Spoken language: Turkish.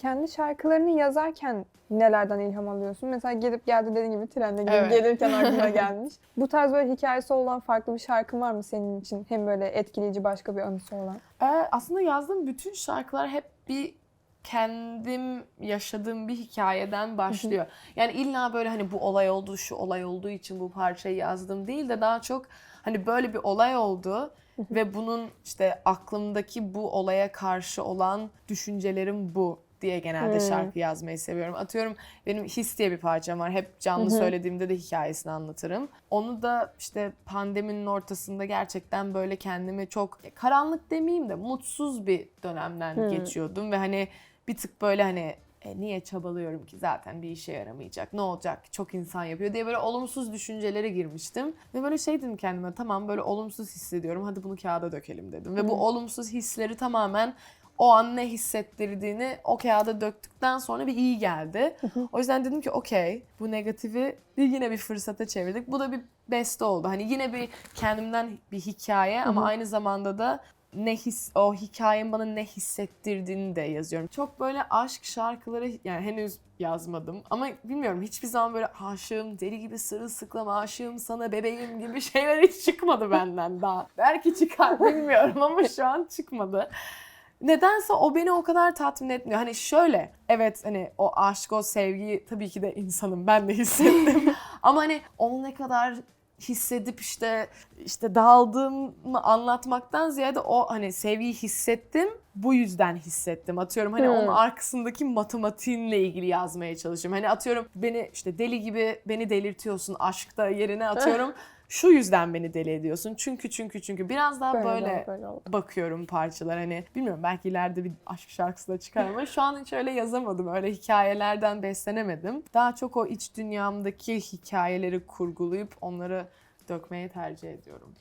Kendi şarkılarını yazarken nelerden ilham alıyorsun? Mesela gelip geldi dediğin gibi trende gibi Evet. gelirken aklına gelmiş. Bu tarz böyle hikayesi olan farklı bir şarkın var mı senin için? Hem böyle etkileyici başka bir anısı olan. Ee, aslında yazdığım bütün şarkılar hep bir kendim yaşadığım bir hikayeden başlıyor. Yani illa böyle hani bu olay oldu, şu olay olduğu için bu parçayı yazdım değil de daha çok hani böyle bir olay oldu ve bunun işte aklımdaki bu olaya karşı olan düşüncelerim bu diye genelde Hmm. şarkı yazmayı seviyorum. Atıyorum benim His diye bir parçam var. Hep canlı söylediğimde de hikayesini anlatırım. Onu da işte pandeminin ortasında gerçekten böyle kendimi çok karanlık demeyeyim de mutsuz bir dönemden geçiyordum ve hani bir tık böyle hani "E, niye çabalıyorum ki? Zaten bir işe yaramayacak. Ne olacak? Çok insan yapıyor. diye böyle olumsuz düşüncelere girmiştim. Ve böyle şey dedim kendime tamam böyle olumsuz hissediyorum. Hadi bunu kağıda dökelim. dedim. Ve bu olumsuz hisleri tamamen o an ne hissettirdiğini o kağıda döktükten sonra bir iyi geldi. O yüzden dedim ki okey bu negatifi yine bir fırsata çevirdik. Bu da bir beste oldu. Hani yine bir kendimden bir hikaye ama aynı zamanda da ne his o hikayenin bana ne hissettirdiğini de yazıyorum. Çok böyle aşk şarkıları yani henüz yazmadım ama bilmiyorum hiçbir zaman böyle aşığım deli gibi sırılsıklam aşığım sana bebeğim gibi şeyler hiç çıkmadı benden daha. Belki çıkar bilmiyorum ama şu an çıkmadı. Nedense o beni o kadar tatmin etmiyor. Hani şöyle evet hani o aşk o sevgiyi tabii ki de insanım ben de hissettim. Ama hani onu ne kadar hissedip işte işte dağıldığımı anlatmaktan ziyade o hani sevgiyi hissettim bu yüzden hissettim. Atıyorum hani Hmm. onun arkasındaki matematiğinle ilgili yazmaya çalışıyorum. Hani atıyorum beni işte deli gibi beni delirtiyorsun aşkta yerine atıyorum şu yüzden beni deli ediyorsun. Çünkü çünkü çünkü biraz daha Böyle, böyle, böyle, oldu. bakıyorum parçalar hani bilmiyorum belki ileride bir aşk şarkısı da çıkar ama şu an hiç öyle yazamadım. Öyle hikayelerden beslenemedim. Daha çok o iç dünyamdaki hikayeleri kurgulayıp onları dökmeyi tercih ediyorum.